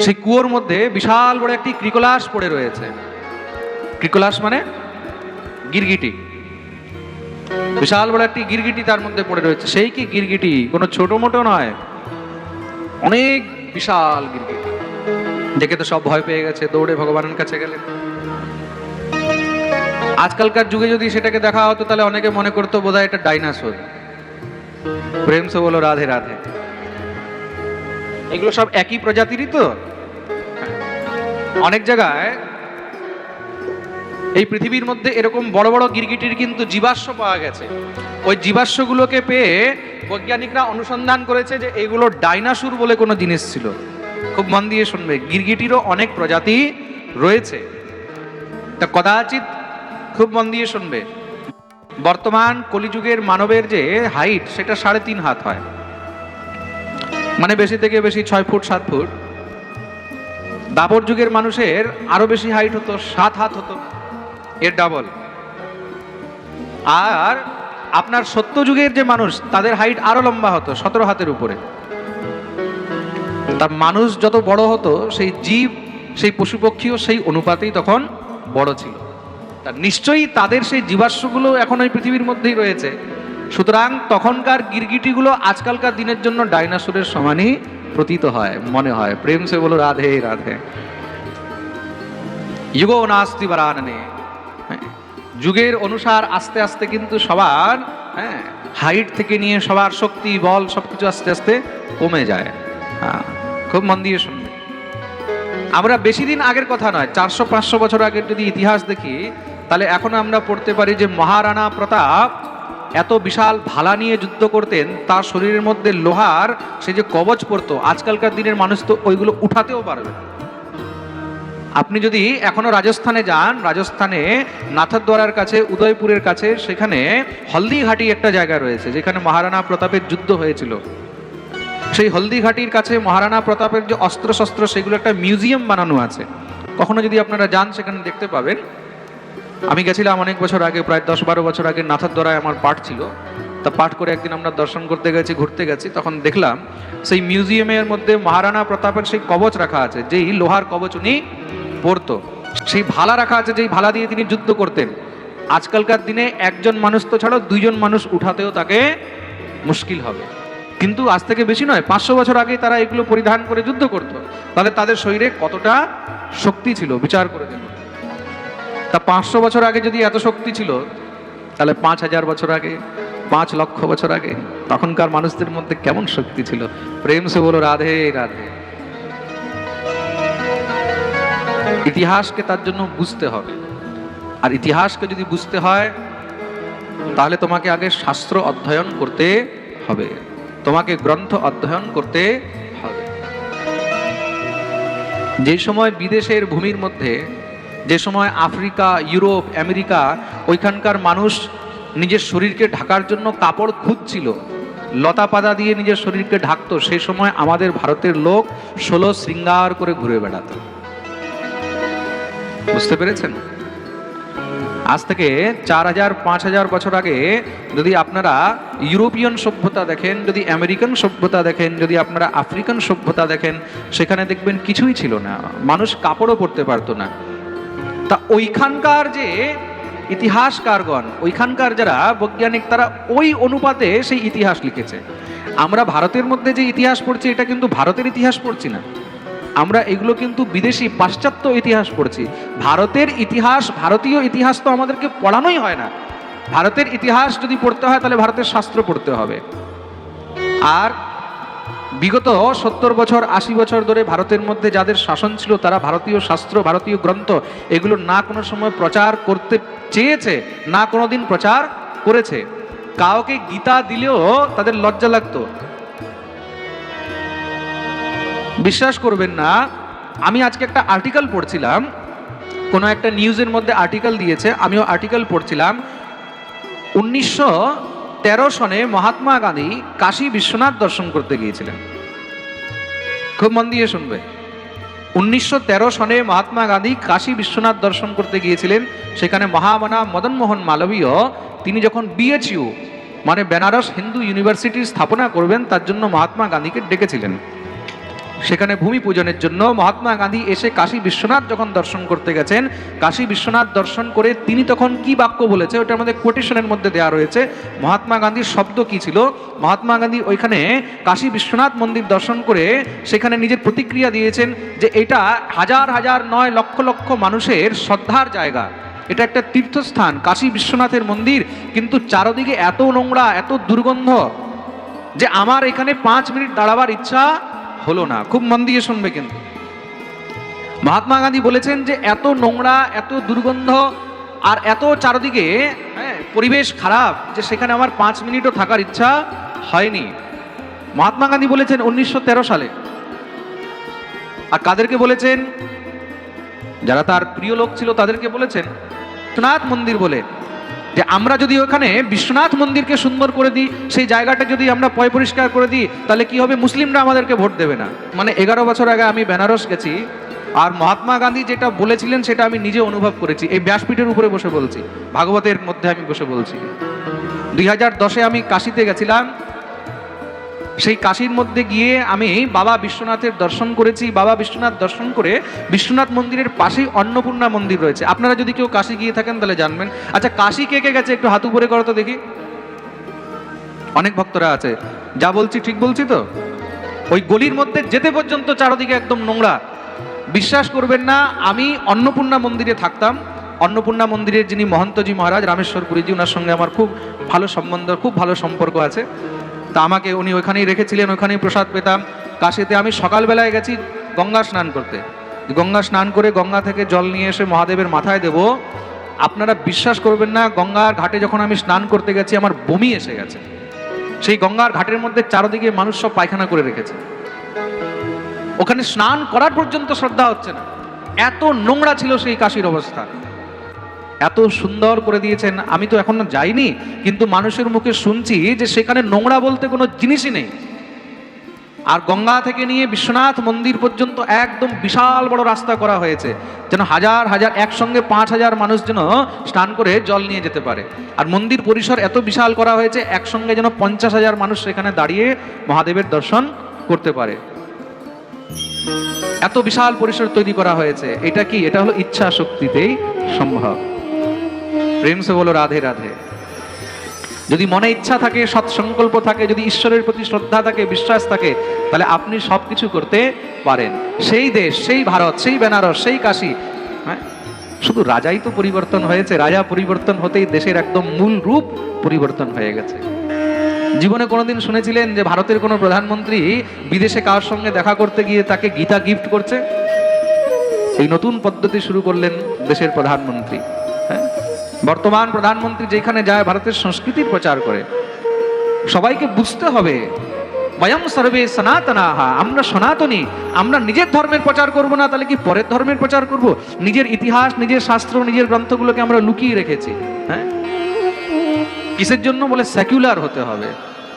সেই কুয়োর মধ্যে বিশাল বড় একটি ক্রিকোলাস পড়ে রয়েছে। ক্রিকোলাস মানে গিরগিটি। বিশাল বড় একটি গিরগিটি তার মধ্যে পড়ে রয়েছে। সেই কি গিরগিটি? কোনো ছোট মোটো নয়। অনেক বিশাল গিরগিটি। দেখে তো সব ভয় পেয়ে গেছে, দৌড়ে ভগবানের কাছে গেলেন আজকালকার যুগে যদি সেটাকে দেখা হতো, তাহলে অনেকে মনে করতো বোধহয় এটা ডাইনাসোর। প্রেম সে বলো, রাধে রাধে। এগুলো সব একই প্রজাতিরই তো? অনেক জায়গায় এই পৃথিবীর মধ্যে এরকম বড় বড় গিরগিটির কিন্তু জীবাশ্ম পাওয়া গেছে। ওই জীবাশ্মগুলোকে পেয়ে বৈজ্ঞানিকরা অনুসন্ধান করেছে যে এগুলো ডাইনাসুর বলে কোনো জিনিস ছিল। খুব মন দিয়ে শুনবে, গিরগিটিরও অনেক প্রজাতি রয়েছে। তা কদাচিৎ খুব মন দিয়ে শুনবে, বর্তমান কলিযুগের মানবের যে হাইট, সেটা সাড়ে তিন হাত হয়। মানে বেশি থেকে বেশি ছয় ফুট, সাত ফুট। দাবর যুগের মানুষের আরও বেশি হাইট হতো, সাত হাত হতো। এর ডাবল আর আপনার সত্য যুগের যে মানুষ, তাদের হাইট আরও লম্বা হতো, সতেরো হাতের উপরে। তা মানুষ যত বড় হতো, সেই জীব, সেই পশু পক্ষীও সেই অনুপাতেই তখন বড় ছিল। তা নিশ্চয়ই তাদের সেই জীবাশ্মগুলো এখন ওই পৃথিবীর মধ্যেই রয়েছে। সুতরাং তখনকার গিরগিটিগুলো আজকালকার দিনের জন্য ডাইনাসোরের সমানই প্রতীত হয় মনে হয়। প্রেম সে বলো রাধে রাধে। যুগ নাস্তি বারাননে হ্যাঁ, যুগের অনুসার আস্তে আস্তে কিন্তু সবার হ্যাঁ হাইট থেকে নিয়ে সবার শক্তি বল সবকিছু আস্তে আস্তে কমে যায়। হ্যাঁ খুব মন দিয়ে শুনবে। আমরা বেশি দিন আগের কথা নয় চারশো পাঁচশো বছর আগের যদি ইতিহাস দেখি তাহলে এখন আমরা পড়তে পারি যে মহারানা প্রতাপ এত বিশাল ভালা নিয়ে যুদ্ধ করতেন, তার শরীরের মধ্যে লোহার সে যে কবচ পরতো আজকালকার দিনের মানুষ তো ওইগুলো উঠাতেও পারবে। আপনি যদি এখনও রাজস্থানে যান, রাজস্থানে নাথদ্বারার কাছে, উদয়পুরের কাছে, সেখানে হলদিঘাটি একটা জায়গা রয়েছে, যেখানে মহারানা প্রতাপের যুদ্ধ হয়েছিল। সেই হলদিঘাটির কাছে মহারানা প্রতাপের যে অস্ত্র শস্ত্র সেগুলো একটা মিউজিয়াম বানানো আছে। কখনো যদি আপনারা যান, সেখানে দেখতে পাবেন। আমি গেছিলাম অনেক বছর আগে, প্রায় দশ বারো বছর আগে নাথাদ্বারায় আমার পাঠ ছিল। তা পাঠ করে একদিন আমরা দর্শন করতে গেছি, ঘুরতে গেছি, তখন দেখলাম সেই মিউজিয়ামের মধ্যে মহারানা প্রতাপের সেই কবচ রাখা আছে, যেই লোহার কবচ উনি পরতো। সেই ভালা রাখা আছে, যেই ভালা দিয়ে তিনি যুদ্ধ করতেন। আজকালকার দিনে একজন মানুষ তো ছাড়াও দুইজন মানুষ উঠাতেও তাকে মুশকিল হবে। কিন্তু আজ থেকে বেশি নয়, পাঁচশো বছর আগে তারা এগুলো পরিধান করে যুদ্ধ করতো। তাহলে তাদের শরীরে কতটা শক্তি ছিল, বিচার করে দেখুন তা পাঁচশো বছর আগে যদি এত শক্তি ছিল, তাহলে পাঁচ হাজার বছর আগে, পাঁচ লক্ষ বছর আগে তখনকার মানুষদের মধ্যে কেমন শক্তি ছিল? প্রেম সে বলো, রাধে রাধে। ইতিহাসকে তার জন্য বুঝতে হবে। আর ইতিহাসকে যদি বুঝতে হয়, তাহলে তোমাকে আগে শাস্ত্র অধ্যয়ন করতে হবে। তোমাকে গ্রন্থ অধ্যয়ন করতে হবে। যে সময় বিদেশের ভূমির মধ্যে যে সময় আফ্রিকা, ইউরোপ, আমেরিকা, ওইখানকার মানুষ নিজের শরীরকে ঢাকার জন্য কাপড় খুঁজছিল। লতা পাতা দিয়ে নিজের শরীরকে ঢাকতো। সেই সময় আমাদের ভারতের লোক ষোলো শৃঙ্গার করে ঘুরে বেড়াতো। বুঝতে পেরেছেন? আজ থেকে চার হাজার, পাঁচ হাজার বছর আগে যদি আপনারা ইউরোপিয়ান সভ্যতা দেখেন, যদি আমেরিকান সভ্যতা দেখেন, যদি আপনারা আফ্রিকান সভ্যতা দেখেন, সেখানে দেখবেন কিছুই ছিল না। মানুষ কাপড়ও পরতে পারতো না। তা ওইখানকার যে ইতিহাসকারগণ, ওইখানকার যারা বৈজ্ঞানিক, তারা ওই অনুপাতে সেই ইতিহাস লিখেছে। আমরা ভারতের মধ্যে যে ইতিহাস পড়ছি, এটা কিন্তু ভারতের ইতিহাস পড়ছি না। আমরা এগুলো কিন্তু বিদেশি পাশ্চাত্য ইতিহাস পড়ছি। ভারতের ইতিহাস, ভারতীয় ইতিহাস তো আমাদেরকে পড়ানোই হয় না। ভারতের ইতিহাস যদি পড়তে হয়, তাহলে ভারতের শাস্ত্র পড়তে হবে। আর বিগত সত্তর বছর, আশি বছর ধরে ভারতের মধ্যে যাদের শাসন ছিল, তারা ভারতীয় শাস্ত্র, ভারতীয় গ্রন্থ, এগুলো না কোনো সময় প্রচার করতে চেয়েছে, না কোনোদিন প্রচার করেছে। কাউকে গীতা দিলেও তাদের লজ্জা লাগতো। বিশ্বাস করবেন না, আমি আজকে একটা আর্টিকেল পড়ছিলাম, কোনো একটা নিউজের মধ্যে আর্টিকেল দিয়েছে, আমিও আর্টিকেল পড়ছিলাম। উনিশশো তেরো সনে মহাত্মা গান্ধী কাশী বিশ্বনাথ দর্শন করতে গিয়েছিলেন। খুব মন দিয়ে শুনবে। উনিশশো তেরো সনে মহাত্মা গান্ধী কাশী বিশ্বনাথ দর্শন করতে গিয়েছিলেন, সেখানে মহামানা মদনমোহন মালবীয়, তিনি যখন বিএচইউ মানে বেনারস হিন্দু ইউনিভার্সিটির স্থাপনা করবেন, তার জন্য মহাত্মা গান্ধীকে ডেকেছিলেন। সেখানে ভূমি পূজনের জন্য মহাত্মা গান্ধী এসে কাশী বিশ্বনাথ যখন দর্শন করতে গেছেন, কাশী বিশ্বনাথ দর্শন করে তিনি তখন কি বাক্য বলেছে ওটার মধ্যে কোটেশনের মধ্যে দেওয়া রয়েছে। মহাত্মা গান্ধীর শব্দ কি ছিল? মহাত্মা গান্ধী ওইখানে কাশী বিশ্বনাথ মন্দির দর্শন করে সেখানে নিজের প্রতিক্রিয়া দিয়েছেন যে এটা হাজার হাজার নয় লক্ষ লক্ষ মানুষের শ্রদ্ধার জায়গা। এটা একটা তীর্থস্থান, কাশী বিশ্বনাথের মন্দির, কিন্তু চারদিকে এত নোংরা, এত দুর্গন্ধ যে আমার এখানে পাঁচ মিনিট দাঁড়াবার ইচ্ছা হলো না খুব মন দিয়ে শুনবে কিন্তু। মহাত্মা গান্ধী বলেছেন যে এত নোংরা এত দুর্গন্ধ আর এত চারদিকে হ্যাঁ, পরিবেশ খারাপ যে সেখানে আমার পাঁচ মিনিটও থাকার ইচ্ছা হয়নি। মহাত্মা গান্ধী বলেছেন উনিশশো তেরো সালে। আর কাদেরকে বলেছেন? যারা তার প্রিয় লোক ছিল তাদেরকে বলেছেন? বিশ্বনাথ মন্দির বলে। যে আমরা যদি ওখানে বিশ্বনাথ মন্দিরকে সুন্দর করে দিই, সেই জায়গাটা যদি আমরা পয় পরিষ্কার করে দিই, তাহলে কি হবে? মুসলিমরা আমাদেরকে ভোট দেবে না। মানে এগারো বছর আগে আমি বেনারস গেছি, আর মহাত্মা গান্ধী যেটা বলেছিলেন, সেটা আমি নিজে অনুভব করেছি। এই ব্যাসপীঠের উপরে বসে বলছি। ভাগবতের মধ্যে আমি বসে বলছি। দুই হাজার দশে আমি কাশিতে গেছিলাম। সেই কাশির মধ্যে গিয়ে আমি বাবা বিশ্বনাথের দর্শন করেছি। বাবা বিশ্বনাথ দর্শন করে বিশ্বনাথ মন্দিরের পাশেই অন্নপূর্ণা মন্দির রয়েছে। আপনারা যদি কেউ কাশি গিয়ে থাকেন তাহলে জানবেন। আচ্ছা কাশি কে কে গেছে? একটু হাত উপরে করো তো দেখি। অনেক ভক্তরা আছে। যা বলছি ঠিক বলছি তো? ওই গলির মধ্যে যেতে পর্যন্ত চারদিকে একদম নোংরা। বিশ্বাস করবেন না, আমি অন্নপূর্ণা মন্দিরে থাকতাম। অন্নপূর্ণা মন্দিরের যিনি মহন্তজি মহারাজ, রামেশ্বর পুরীজি ওনার সঙ্গে আমার খুব ভালো সম্বন্ধ, খুব ভালো সম্পর্ক আছে। তা আমাকে উনি ওখানেই রেখেছিলেন ওখানেই প্রসাদ পেতাম। কাশিতে আমি সকালবেলায় গেছি গঙ্গা স্নান করতে। গঙ্গা স্নান করে গঙ্গা থেকে জল নিয়ে এসে মহাদেবের মাথায় দেব। আপনারা বিশ্বাস করবেন না, গঙ্গার ঘাটে যখন আমি স্নান করতে গেছি, আমার বমি এসে গেছে। সেই গঙ্গার ঘাটের মধ্যে চারদিকে মানুষ সব পায়খানা করে রেখেছে। ওখানে স্নান করার পর্যন্ত শ্রদ্ধা হচ্ছে না। এত নোংরা ছিল সেই কাশির অবস্থা। এত সুন্দর করে দিয়েছেন, আমি তো এখনও যাইনি, কিন্তু মানুষের মুখে শুনছি যে সেখানে নোংরা বলতে কোনো জিনিসই নেই। আর গঙ্গা থেকে নিয়ে বিশ্বনাথ মন্দির পর্যন্ত একদম বিশাল বড় রাস্তা করা হয়েছে, যেন হাজার হাজার, একসঙ্গে পাঁচ হাজার মানুষ যেন স্নান করে জল নিয়ে যেতে পারে। আর মন্দির পরিসর এত বিশাল করা হয়েছে, একসঙ্গে যেন পঞ্চাশ হাজার মানুষ সেখানে দাঁড়িয়ে মহাদেবের দর্শন করতে পারে। এত বিশাল পরিসর তৈরি করা হয়েছে, এটা কি? এটা হলো ইচ্ছা শক্তিতেই সম্ভব। প্রেম সে বলো রাধে রাধে। যদি মনে ইচ্ছা থাকে সৎসংকল্প থাকে, যদি ঈশ্বরের প্রতি শ্রদ্ধা থাকে, বিশ্বাস থাকে, তাহলে আপনি সব কিছু করতে পারেন। সেই দেশ, সেই ভারত, সেই বেনারস, সেই কাশী হ্যাঁ? শুধু রাজাই তো পরিবর্তন হয়েছে, রাজা পরিবর্তন হতেই দেশের একদম মূল রূপ পরিবর্তন হয়ে গেছে। জীবনে কোনোদিন শুনেছিলেন যে ভারতের কোনো প্রধানমন্ত্রী বিদেশে কার সঙ্গে দেখা করতে গিয়ে তাকে গীতা গিফট করছে? এই নতুন পদ্ধতি শুরু করলেন দেশের প্রধানমন্ত্রী। বর্তমান প্রধানমন্ত্রী যেখানে যায়, ভারতের সংস্কৃতির প্রচার করে। সবাইকে বুঝতে হবে বয়ম সর্বে সনাতনাহা, আমরা সনাতনী, আমরা নিজের ধর্মের প্রচার করব না, তাহলে কি পরের ধর্মের প্রচার করব? নিজের ইতিহাস, নিজের শাস্ত্র, নিজের গ্রন্থগুলোকে আমরা লুকিয়ে রেখেছি। হ্যাঁ? কিসের জন্য বলে সেকুলার হতে হবে?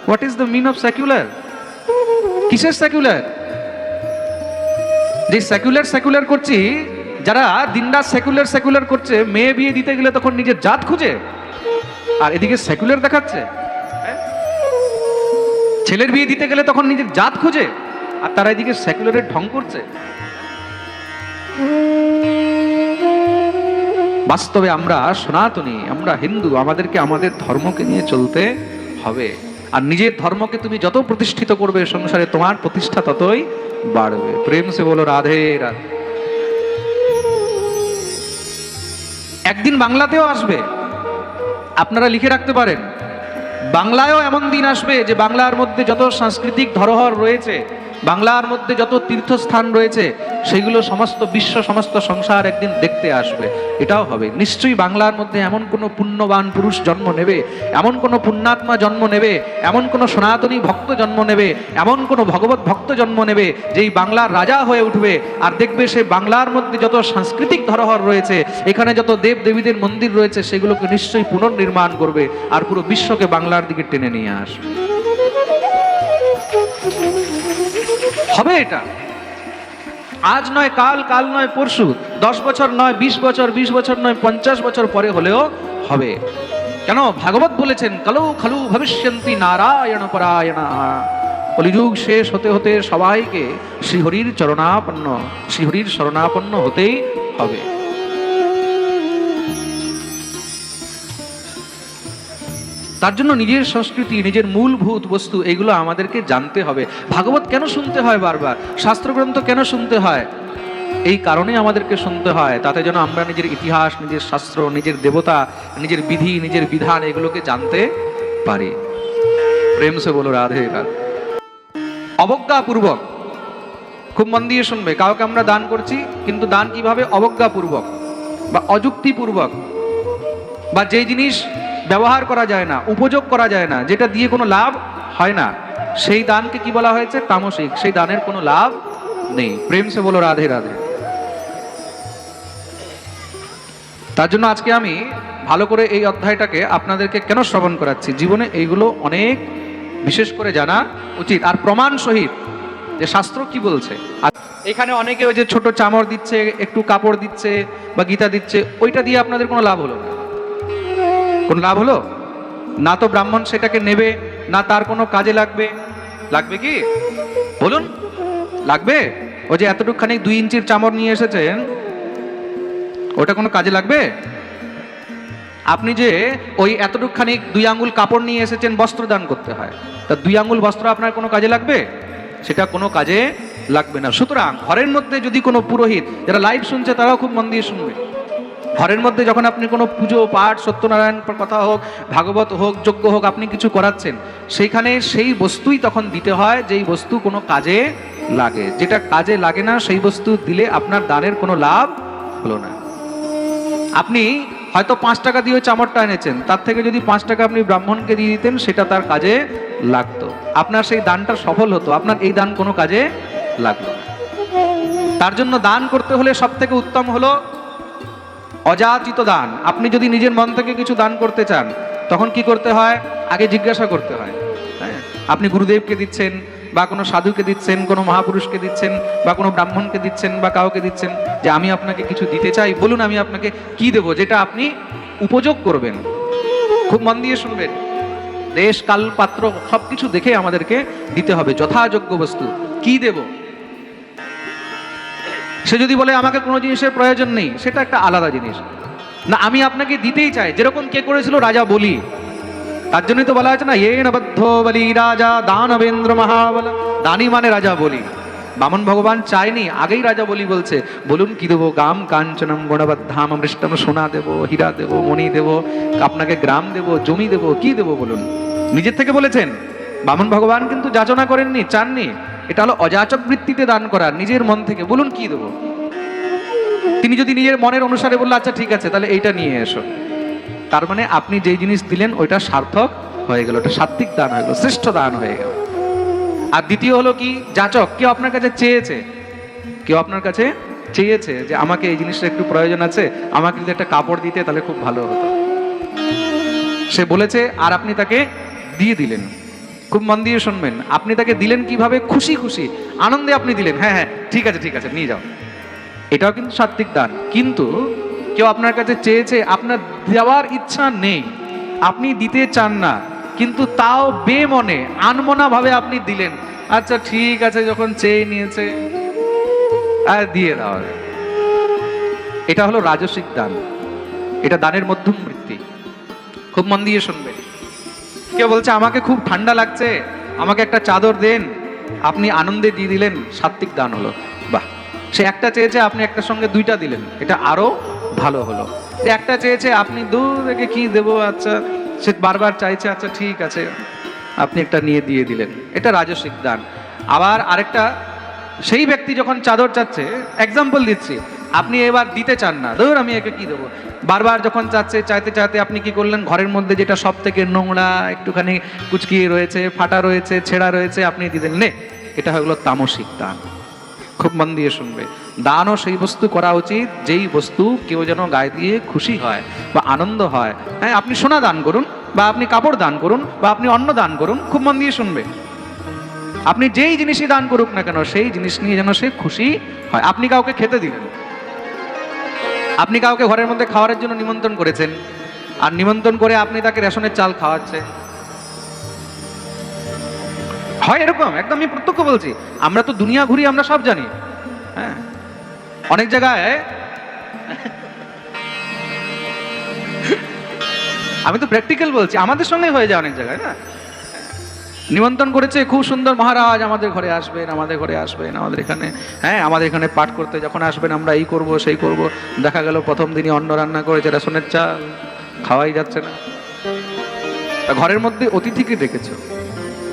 What is the mean of secular কিসের সেকুলার যে সেকুলার সেকুলার করছি যারা দিনরাত সেকুলার সেকুলার করছে, মেয়ে বিয়ে দিতে গেলে তখন নিজের জাত খুঁজে আর এদিকে সেকুলার দেখাচ্ছে? ছেলের বিয়ে দিতে গেলে তখন নিজের জাত খুঁজে আর তারা এদিকে সেকুলারের ঢং করছে। বাস্তবে আমরা সনাতনী, আমরা হিন্দু, আমাদেরকে আমাদের ধর্মকে নিয়ে চলতে হবে। আর নিজের ধর্মকে তুমি যত প্রতিষ্ঠিত করবে সংসারে তোমার প্রতিষ্ঠা ততই বাড়বে। প্রেম সে বলো, রাধে রাধে। একদিন বাংলাতেও আসবে। আপনারা লিখে রাখতে পারেন। বাংলায়ও এমন দিন আসবে যে বাংলার মধ্যে যত সাংস্কৃতিক ধরোহর রয়েছে বাংলার মধ্যে যত তীর্থস্থান রয়েছে, সেগুলো সমস্ত বিশ্ব সমস্ত সংসার একদিন দেখতে আসবে। এটাও হবে। নিশ্চয়ই বাংলার মধ্যে এমন কোনো পুণ্যবান পুরুষ জন্ম নেবে, এমন কোনো পুণ্যাত্মা জন্ম নেবে, এমন কোনো সনাতনী ভক্ত জন্ম নেবে, এমন কোনো ভগবত ভক্ত জন্ম নেবে, যেই বাংলার রাজা হয়ে উঠবে। আর দেখবে সে বাংলার মধ্যে যত সাংস্কৃতিক ধরোহর রয়েছে, এখানে যত দেব দেবীদের মন্দির রয়েছে, সেগুলোকে নিশ্চয়ই পুনর্নির্মাণ করবে আর পুরো বিশ্বকে বাংলার দিকে টেনে নিয়ে আসবে। হবে এটা? আজ নয়, কাল কাল নয়, পরশু। দশ বছর নয়, বিশ বছর বিশ বছর নয়, পঞ্চাশ বছর পরে হলেও হবে। কেন? ভাগবত বলেছেন, কালু খালু ভবিষ্যন্তী নারায়ণ পরায়ণ। কলিযুগ শেষ হতে হতে সবাইকে শ্রীহরির চরণাপন্ন, শ্রীহরির শরণাপন্ন হতেই হবে। তার জন্য নিজের সংস্কৃতি, নিজের মূলভূত বস্তু, এগুলো আমাদেরকে জানতে হবে। ভাগবত কেন শুনতে হয় বারবার? শাস্ত্রগ্রন্থ কেন শুনতে হয়? এই কারণে আমাদেরকে শুনতে হয়। তাতে যেন আমরা নিজের ইতিহাস, নিজের শাস্ত্র, নিজের দেবতা, নিজের বিধি, নিজের বিধান এগুলোকে জানতে পারি। প্রেম সে বলো, রাধে রাধে। অবজ্ঞাপূর্বক। খুব মন দিয়ে শুনবে। কাউকে আমরা দান করছি, কিন্তু দান কীভাবে? অবজ্ঞাপূর্বক বা অযুক্তিপূর্বক। বা যেই জিনিস ব্যবহার করা যায় না, উপযোগ করা যায় না, যেটা দিয়ে কোনো লাভ হয় না। সেই দানকে কি বলা হয়েছে? তামসিক। সেই দানের কোনো লাভ নেই। প্রেম সে বলো, রাধে রাধে। তার জন্য আজকে আমি ভালো করে এই অধ্যায়টাকে আপনাদেরকে কেন শ্রবণ করাচ্ছি? জীবনে এইগুলো অনেক বিশেষ করে জানা উচিত। আর প্রমাণ সহিত যে শাস্ত্র কি বলছে? আর এখানে অনেকে ওই যে ছোট চামড় দিচ্ছে, একটু কাপড় দিচ্ছে বা গীতা দিচ্ছে, ওইটা দিয়ে আপনাদের কোনো লাভ হলো না। কোন লাভ হলো? না তো ব্রাহ্মণ সেটাকে নেবে, না তার কোনো কাজে লাগবে। লাগবে কি? বলুন, লাগবে? ও যে এতটুকখানি দুই ইঞ্চির চামড় নিয়ে এসেছেন, ওটা কোনো কাজে লাগবে? আপনি যে ওই এতটুকখানি দুই আঙ্গুল কাপড় নিয়ে এসেছেন বস্ত্র দান করতে হয়, তা দুই আঙ্গুল বস্ত্র আপনার কোনো কাজে লাগবে? সেটা কোনো কাজে লাগবে না। সুতরাং ঘরের মধ্যে যদি কোনো পুরোহিত যারা লাইভ শুনছে, তারাও খুব মন দিয়ে শুনবে। ঘরের মধ্যে যখন আপনি কোনো পুজো, পাঠ, সত্যনারায়ণ কথা হোক, ভাগবত হোক, যজ্ঞ হোক, আপনি কিছু করাচ্ছেন, সেইখানে সেই বস্তুই তখন দিতে হয় যেই বস্তু কোনো কাজে লাগে। যেটা কাজে লাগে না, সেই বস্তু দিলে আপনার দানের কোনো লাভ হলো না। আপনি হয়তো পাঁচ টাকা দিয়ে চামড়টা এনেছেন, তার থেকে যদি পাঁচ টাকা আপনি ব্রাহ্মণকে দিয়ে দিতেন, সেটা তার কাজে লাগতো। আপনার সেই দানটা সফল হতো, আপনার এই দান কোনো কাজে লাগল তার জন্য দান করতে হলে সব থেকে উত্তম হলো অযাচিত দান। আপনি যদি নিজের মন থেকে কিছু দান করতে চান, তখন কি করতে হয়? আগে জিজ্ঞাসা করতে হয় আপনি গুরুদেবকে দিচ্ছেন, বা কোনো সাধুকে দিচ্ছেন, কোনো মহাপুরুষকে দিচ্ছেন, বা কোনো ব্রাহ্মণকে দিচ্ছেন, বা কাউকে দিচ্ছেন যে আমি আপনাকে কিছু দিতে চাই, বলুন আমি আপনাকে কি দেবো, যেটা আপনি উপযোগ করবেন। খুব মন দিয়ে শুনবেন। দেশ, কাল, পাত্র সব কিছু দেখে আমাদেরকে দিতে হবে। যথাযোগ্য বস্তু। কি দেব? সে যদি বলে, আমাকে কোনো জিনিসের প্রয়োজন নেই, সেটা একটা আলাদা জিনিস। না, আমি আপনাকে দিতেই চাই, যেরকম কে করেছিল রাজা বলি। তার জন্যই তো বলা হয়েছে না এ নবদ্ধ বলি রাজা, দানবেন্দ্র মহাবল দানি মানে রাজা বলি। বামন ভগবান চায়নি, আগেই রাজা বলি বলছে, বলুন কি দেবো, গাম কাঞ্চনম গণবদ্ধাম মৃষ্টম সোনা দেবো, হীরা দেবো, মণি দেবো, আপনাকে গ্রাম দেবো, জমি দেবো, কি দেবো বলুন? নিজের থেকে বলেছেন। বামন ভগবান কিন্তু যাচনা করেননি, চাননি। এটা হলো অযাচক বৃত্তিতে দান করা, নিজের মন থেকে। বলুন কি দেবো? তিনি যদি নিজের মনের অনুসারে বলল আচ্ছা ঠিক আছে, তাহলে এইটা নিয়ে এসো। তার মানে আপনি যেই জিনিস দিলেন, ওইটা সার্থক হয়ে গেল, ওটা সাত্বিক দান হয়ে গেল, শ্রেষ্ঠ দান হয়ে গেল। আর দ্বিতীয় হলো কি? যাচক, কেউ আপনার কাছে চেয়েছে? কেউ আপনার কাছে চেয়েছে যে, আমাকে এই জিনিসটা একটু প্রয়োজন আছে, আমাকে যদি একটা কাপড় দিতে, তাহলে খুব ভালো হতো। সে বলেছে, আর আপনি তাকে দিয়ে দিলেন। খুব মন দিয়ে শুনবেন। আপনি তাকে দিলেন কীভাবে? খুশি খুশি। আনন্দে আপনি দিলেন। হ্যাঁ হ্যাঁ ঠিক আছে ঠিক আছে, নিয়ে যাও। এটাও কিন্তু সাত্বিক দান। কিন্তু কেউ আপনার কাছে চেয়েছে, আপনার দেওয়ার ইচ্ছা নেই, আপনি দিতে চান না, কিন্তু তাও বেমনে আনমনা ভাবে আপনি দিলেন। আচ্ছা ঠিক আছে, যখন চেয়ে নিয়েছে, আর দিয়ে দেওয়া। এটা হলো রাজসিক দান। এটা দানের মধ্যম বৃত্তি। খুব মন দিয়ে শুনবে কেউ বলছে, আমাকে খুব ঠান্ডা লাগছে, আমাকে একটা চাদর দেন। আপনি আনন্দে দিয়ে দিলেন সাত্বিক দান হলো। বাহ! সে একটা চেয়েছে, আপনি একটার সঙ্গে দুইটা দিলেন। এটা আরও ভালো হলো। একটা চেয়েছে, আপনি দূর থেকে কি দেবো? আচ্ছা সে বারবার চাইছে আচ্ছা ঠিক আছে। আপনি একটা নিয়ে দিয়ে দিলেন। এটা রাজস্বিক দান। আবার আরেকটা, সেই ব্যক্তি যখন চাদর চাচ্ছে এক্সাম্পল দিচ্ছি। আপনি এবার দিতে চান না। ধর, আমি একে কি দেবো? বারবার যখন চাচ্ছে, চাইতে চাইতে আপনি কি করলেন? ঘরের মধ্যে যেটা সব থেকে নোংরা, একটুখানি কুচকিয়ে রয়েছে, ফাটা রয়েছে, ছেঁড়া রয়েছে, আপনি দিলেন, নে, এটা হলো তামসিক দান। খুব মন দিয়ে শুনবে। দানও সেই বস্তু করা উচিত, যেই বস্তু কেউ যেন গায়ে দিয়ে খুশি হয় বা আনন্দ হয়। হ্যাঁ আপনি সোনা দান করুন বা আপনি কাপড় দান করুন বা আপনি অন্ন দান করুন, খুব মন দিয়ে শুনবে। আপনি যেই জিনিসই দান করুক না কেন, সেই জিনিস নিয়ে যেন সে খুশি হয়। আপনি কাউকে খেতে দিলেন আপনি কাউকে ঘরের মধ্যে খাওয়ার জন্য নিমন্ত্রণ করেছেন, আর নিমন্ত্রণ করে আপনি তাকে রেশনের চাল খাওয়াচ্ছেন। হয় এরকম, একদম আমি প্রত্যক্ষ বলছি, আমরা তো দুনিয়া ঘুরি, আমরা সব জানি। হ্যাঁ? অনেক জায়গায়, আমি তো প্র্যাকটিক্যাল বলছি, আমাদের সঙ্গে হয়ে যায় অনেক জায়গায়, না? নিমন্ত্রণ করেছে, খুব সুন্দর মহারাজ, আমাদের ঘরে আসবেন, আমাদের ঘরে আসবেন, আমাদের এখানে হ্যাঁ আমাদের এখানে পাঠ করতে যখন আসবেন, আমরা এই করব, সেই করব। দেখা গেল প্রথম দিনই অন্ন রান্না করেছে রেশনের চাল, খাওয়াই যাচ্ছে না। তা ঘরের মধ্যে অতিথিকে ডেকেছ।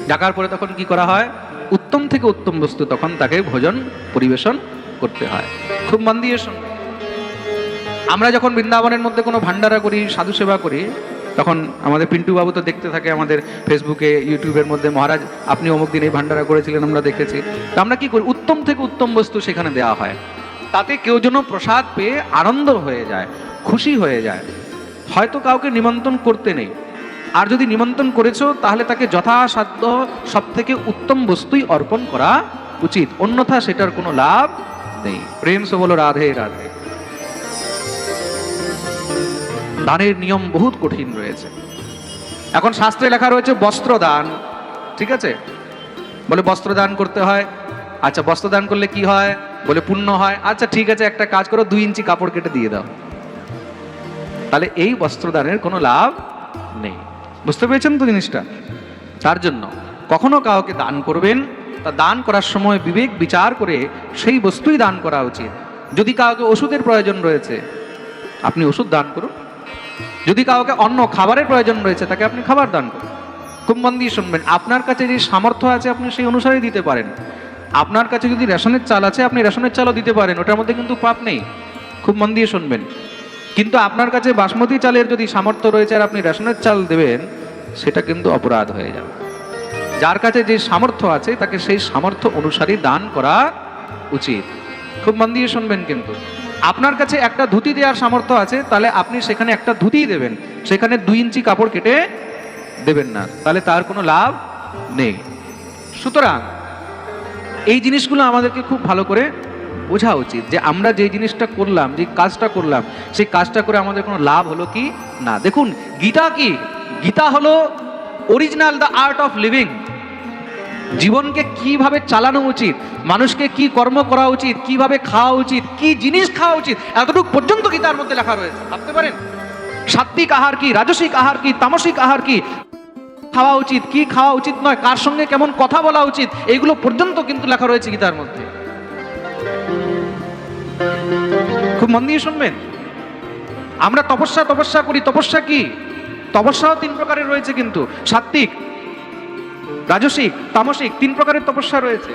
ডাকার পরে তখন কি করা হয়? উত্তম থেকে উত্তম বস্তু, তখন তাকে ভোজন, পরিবেশন করতে হয়। খুব মন দিয়ে শুনবে আমরা যখন বৃন্দাবনের মধ্যে কোনো ভান্ডারা করি, সাধু সেবা করি তখন আমাদের পিন্টু বাবু তো দেখতে থাকে আমাদের ফেসবুকে ইউটিউবের মধ্যে। মহারাজ, আপনি অমুক দিন এই ভান্ডারা করেছিলেন, আমরা দেখেছি। তো আমরা কি করি? উত্তম থেকে উত্তম বস্তু সেখানে দেওয়া হয়। তাতে কেউ যেন প্রসাদ পেয়ে আনন্দ হয়ে যায়, খুশি হয়ে যায়। হয়তো কাউকে নিমন্ত্রণ করতে নেই। আর যদি নিমন্ত্রণ করেছ, তাহলে তাকে যথাসাধ্য সব থেকে উত্তম বস্তুই অর্পণ করা উচিত। অন্যথা সেটার কোনো লাভ নেই। প্রেম সে বলো রাধে রাধে। দানের নিয়ম বহুত কঠিন রয়েছে। এখন শাস্ত্রে লেখা রয়েছে বস্ত্রদান, ঠিক আছে? বলে বস্ত্রদান করতে হয়। আচ্ছা বস্ত্রদান করলে কি হয়? বলে পুণ্য হয়। আচ্ছা ঠিক আছে, একটা কাজ করো, দুই ইঞ্চি কাপড় কেটে দিয়ে দাও। তাহলে এই বস্ত্রদানের কোনো লাভ নেই। বুঝতে পেরেছেন তো জিনিসটা? তার জন্য কখনো কাউকে দান করবেন, তা দান করার সময় বিবেক বিচার করে সেই বস্তুই দান করা উচিত। যদি কাউকে ওষুধের প্রয়োজন রয়েছে, আপনি ওষুধ দান করুন। যদি কাউকে অন্য খাবারের প্রয়োজন রয়েছে, তাকে আপনি খাবার দান করুন। খুব মন দিয়ে শুনবেন, আপনার কাছে যে সামর্থ্য আছে, আপনি সেই অনুসারেই দিতে পারেন। আপনার কাছে যদি রেশনের চাল আছে, আপনি রেশনের চালও দিতে পারেন, ওটার মধ্যে কিন্তু পাপ নেই। খুব মন দিয়ে শুনবেন। কিন্তু আপনার কাছে বাসমতি চালের যদি সামর্থ্য রয়েছে আর আপনি রেশনের চাল দেবেন, সেটা কিন্তু অপরাধ হয়ে যাবে। যার কাছে যে সামর্থ্য আছে, তাকে সেই সামর্থ্য অনুসারী দান করা উচিত। খুব মন দিয়ে শুনবেন কিন্তু। আপনার কাছে একটা ধুতি দেওয়ার সামর্থ্য আছে, তাহলে আপনি সেখানে একটা ধুতিই দেবেন। সেখানে দুই ইঞ্চি কাপড় কেটে দেবেন না, তাহলে তার কোনো লাভ নেই। সুতরাং এই জিনিসগুলো আমাদেরকে খুব ভালো করে বোঝা উচিত যে আমরা যে জিনিসটা করলাম, যে কাজটা করলাম, সেই কাজটা করে আমাদের কোনো লাভ হলো কি না। দেখুন, গীতা কি? গীতা হলো original the art of living জীবনকে কীভাবে চালানো উচিত, মানুষকে কি কর্ম করা উচিত, কীভাবে খাওয়া উচিত, কি জিনিস খাওয়া উচিত, এতটুকু পর্যন্ত গীতার মধ্যে লেখা রয়েছে? ভাবতে পারেন? সাত্বিক আহার কি, রাজসিক আহার কি, তামসিক আহার কি, খাওয়া উচিত, কি খাওয়া উচিত নয়, কার সঙ্গে কেমন কথা বলা উচিত এইগুলো পর্যন্ত কিন্তু লেখা রয়েছে গীতার মধ্যে? খুব মন দিয়ে শুনবেন? আমরা তপস্যা তপস্যা করি, তপস্যা কি? তপস্যাও তিন প্রকারের রয়েছে কিন্তু, সাত্বিক রাজসিক, তামসিক, তিন প্রকারের তপস্যা রয়েছে।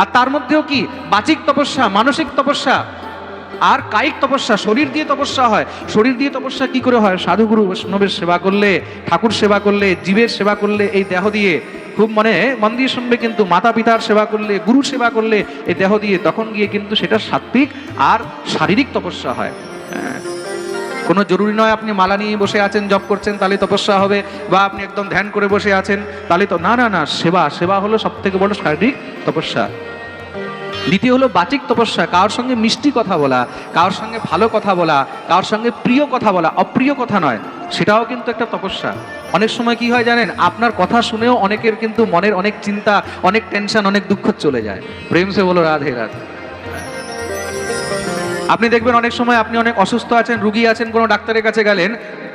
আর তার মধ্যেও কি বাচিক তপস্যা, মানসিক তপস্যা, আর কায়িক তপস্যা, শরীর দিয়ে তপস্যা হয়। শরীর দিয়ে তপস্যা কি করে হয়? সাধুগুরু বৈষ্ণবের সেবা করলে, ঠাকুর সেবা করলে, জীবের সেবা করলে এই দেহ দিয়ে খুব মানে মন দিয়ে শুনবে কিন্তু মাতা পিতার সেবা করলে গুরু সেবা করলে এই দেহ দিয়ে, তখন গিয়ে কিন্তু সেটা সাত্বিক আর শারীরিক তপস্যা হয়। হ্যাঁ। কোনো জরুরি নয় আপনি মালা নিয়ে বসে আছেন জব করছেন তাহলে তপস্যা হবে, বা আপনি একদম ধ্যান করে বসে আছেন তাহলে তো না না না, সেবা সেবা হলো সব থেকে বড় শারীরিক তপস্যা। দ্বিতীয় হলো বাচিক তপস্যা, কারোর সঙ্গে মিষ্টি কথা বলা, কারোর সঙ্গে ভালো কথা বলা, কারোর সঙ্গে প্রিয় কথা বলা, অপ্রিয় কথা নয়, সেটাও কিন্তু একটা তপস্যা। অনেক সময় কি হয় জানেন, আপনার কথা শুনেও অনেকের কিন্তু মনের অনেক চিন্তা, অনেক টেনশন অনেক দুঃখ চলে যায়। প্রেম সে বলো, রাধে রাধে। আপনি দেখবেন অনেক সময় আপনি অনেক অসুস্থ আছেন, রুগী আছেন, কোনো ডাক্তারের কাছে গেলেন,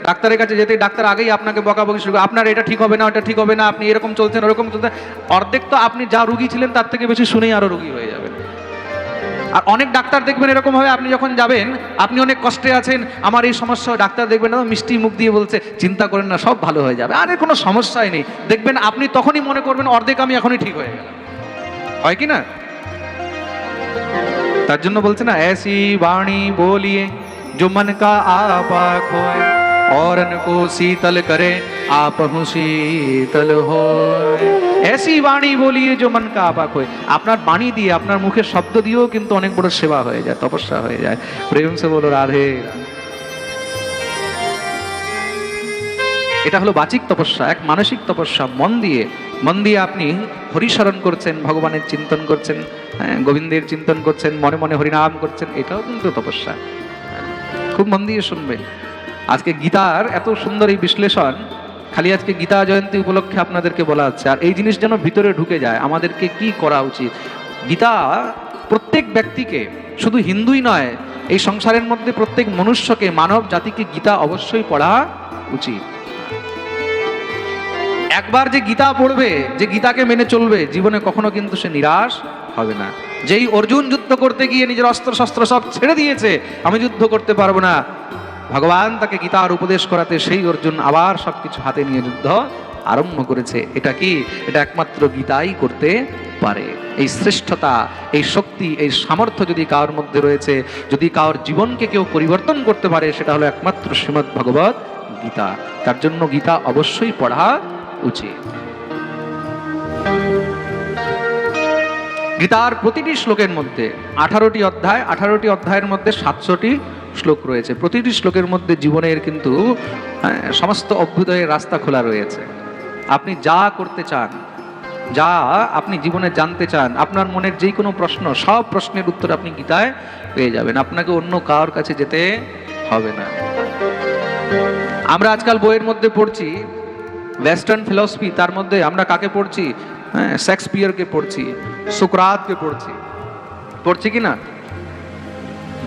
ডাক্তারের কাছে যেতে ডাক্তার আগেই আপনাকে বকাবকি শুরু আপনার এটা ঠিক হবে না, ওটা ঠিক হবে না, আপনি এরকম চলছেন, ওরকম চলছেন। অর্ধেক তো আপনি যা রুগী ছিলেন তার থেকে বেশি শুনেই আরও রুগী হয়ে যাবেন। আর অনেক ডাক্তার দেখবেন এরকম হবে আপনি যখন যাবেন, আপনি অনেক কষ্টে আছেন, আমার এই সমস্যা, ডাক্তার দেখবেন না মিষ্টি মুখ দিয়ে বলছে, চিন্তা করেন না, সব ভালো হয়ে যাবে। আরে কোনো সমস্যাই নেই। দেখবেন আপনি তখনই মনে করবেন, অর্ধেক আমি এখনই ঠিক হয়ে গেলাম। হয় কি না? তার জন্য বলছে না ऐसी वाणी बोलिए जो मन का आपा खोए और को शीतल करे आप हूँ শীতল হয় ऐसी বাণী বলিয়ে जो मन का आपा खोए আপনার বাণী দিয়ে আপনার মুখের শব্দ দিয়েও কিন্তু অনেক বড় সেবা হয়ে যায় তপস্যা হয়ে যায় প্রেম সে বলো রাধে রাধে। এটা হলো বাচিক তপস্যা এক মানসিক তপস্যা মন দিয়ে মন দিয়ে আপনি হরিস্মরণ করছেন ভগবানের চিন্তন করছেন হ্যাঁ, গোবিন্দের চিন্তন করছেন মনে মনে হরিনাম করছেন এটাও কিন্তু তপস্যা। খুব মন দিয়ে শুনবে আজকে গীতার এত সুন্দর এই বিশ্লেষণ খালি আজকে গীতা জয়ন্তী উপলক্ষে আপনাদেরকে বলা হচ্ছে আর এই জিনিস যেন ভিতরে ঢুকে যায় আমাদেরকে কি করা উচিত? গীতা প্রত্যেক ব্যক্তিকে শুধু হিন্দুই নয় এই সংসারের মধ্যে প্রত্যেক মনুষ্যকে মানব জাতিকে গীতা অবশ্যই পড়া উচিত। একবার যে গীতা পড়বে, যে গীতাকে মেনে চলবে, জীবনে কখনো কিন্তু সে নিরাশ হবে না। যেই অর্জুন যুদ্ধ করতে গিয়ে নিজের অস্ত্র শস্ত্র সব ছেড়ে দিয়েছে, আমি যুদ্ধ করতে পারব না। ভগবান তাকে গীতার উপদেশ করাতে সেই অর্জুন আবার সবকিছু হাতে নিয়ে যুদ্ধ আরম্ভ করেছে। এটা কি? এটা একমাত্র গীতাই করতে পারে। এই শ্রেষ্ঠতা, এই শক্তি, এই সামর্থ্য যদি কারোর মধ্যে রয়েছে, যদি কারোর জীবনকে কেউ পরিবর্তন করতে পারে, সেটা হলো একমাত্র শ্রীমদ্ ভগবত গীতা। তার জন্য গীতা অবশ্যই পড়া উচিত। গীতার প্রতিটি শ্লোকের মধ্যে, আঠারোটি অধ্যায়, আঠারোটি অধ্যায়ের মধ্যে সাতশোটি শ্লোক রয়েছে। প্রতিটি শ্লোকের মধ্যে জীবনের কিন্তু সমস্ত অভ্যুদয়ের রাস্তা খোলা রয়েছে। আপনি যা করতে চান, যা আপনি জীবনে জানতে চান, আপনার মনের যেই কোনো প্রশ্ন, সব প্রশ্নের উত্তর আপনি গীতায় পেয়ে যাবেন। আপনাকে অন্য কারোর কাছে যেতে হবে না। আমরা আজকাল বইয়ের মধ্যে পড়ছি ওয়েস্টার্ন ফিলসফি তার মধ্যে আমরা কাকে পড়ছি? হ্যাঁ শেক্সপিয়ারকে পড়ছি, সুকরাতকে পড়ছি। পড়ছি কি না?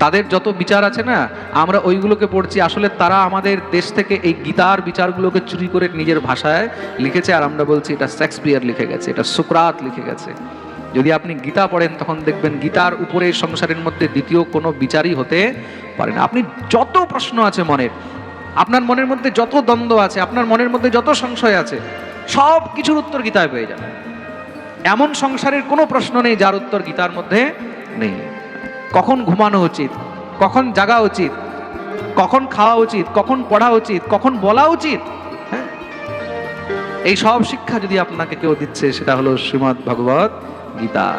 তাদের যত বিচার আছে না, আমরা ওইগুলোকে পড়ছি। আসলে তারা আমাদের দেশ থেকে এই গীতার বিচারগুলোকে চুরি করে নিজের ভাষায় লিখেছে, আর আমরা বলছি এটা শেক্সপিয়ার লিখে গেছে, এটা সুকরাত লিখে গেছে। যদি আপনি গীতা পড়েন, তখন দেখবেন গীতার উপরে সংসারের মধ্যে দ্বিতীয় কোনো বিচারই হতে পারে না। আপনি যত প্রশ্ন আছে মনের আপনার মনের মধ্যে যত দ্বন্দ্ব আছে, আপনার মনের মধ্যে যত সংশয় আছে, সব কিছুর উত্তর গীতায় পেয়ে যাবে এমন সংসারের কোনো প্রশ্ন নেই যার উত্তর গীতার মধ্যে নেই। কখন ঘুমানো উচিত? কখন জাগা উচিত? কখন খাওয়া উচিত? কখন পড়া উচিত? কখন বলা উচিত? হ্যাঁ? এই সব শিক্ষা যদি আপনাকে কেউ দিচ্ছে, সেটা হলো শ্রীমৎ ভগবত গীতা।